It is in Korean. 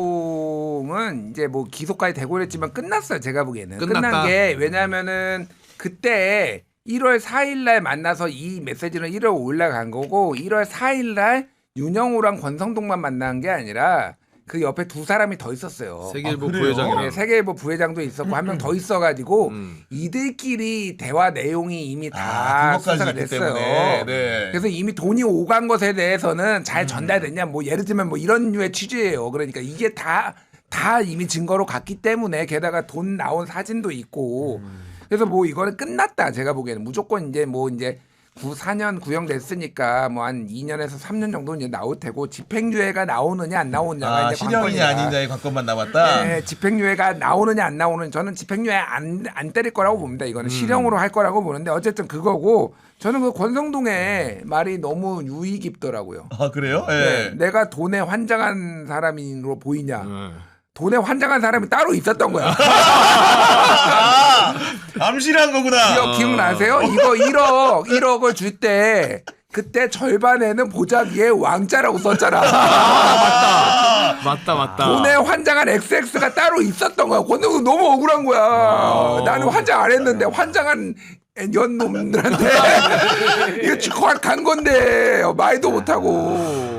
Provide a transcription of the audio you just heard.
권성동은 이제 뭐 기소까지 되고 그랬지만 끝났어요. 제가 보기에는 끝났다. 끝난 게 왜냐하면은 그때 1월 4일 날 만나서 이 메시지는 1월 5일 날 간 거고 1월 4일 날 윤영호랑 권성동만 만난 게 아니라 그 옆에 두 사람이 더 있었어요. 세계일보 아, 그래요? 부회장이랑 네, 세계일보 부회장도 있었고 한 명 더 있어가지고 음. 이들끼리 대화 내용이 이미 다 아, 수사가 있기 됐어요. 때문에. 네. 그래서 이미 돈이 오간 것에 대해서는 음. 잘 전달됐냐 뭐 예를 들면 뭐 이런 류의 취지예요. 그러니까 이게 다 다 이미 증거로 갔기 때문에 게다가 돈 나온 사진도 있고 음. 그래서 뭐 이거는 끝났다 제가 보기에는 무조건 이제 뭐 이제 9, 4년 구형됐으니까 뭐 한 2년에서 3년 정도는 이제 나올 테고 집행유예가 나오느냐 안 나오느냐가 아, 이제 실형이냐 관건이다. 아니냐의 관건만 남았다. 네, 집행유예가 나오느냐 안 나오느냐 저는 집행유예 안, 안 때릴 거라고 봅니다. 이거는 음. 실형으로 할 거라고 보는데 어쨌든 그거고 저는 그 권성동의 말이 너무 유의 깊더라고요. 아 그래요? 예. 네, 내가 돈에 환장한 사람으로 보이냐? 네. 돈에 환장한 사람이 따로 있었던 거야. 아, 암시한 거구나. 기억 기억나세요? 이거 1억 1억을 줄 때 그때 절반에는 보자기에 왕자라고 썼잖아. 맞다 맞다. 돈에 환장한 XX가 따로 있었던 거야. 권동은 너무 억울한 거야. 나는 환장 안 했는데 환장한 연 놈들한테 이거 축구한 간 건데 말도 못 하고.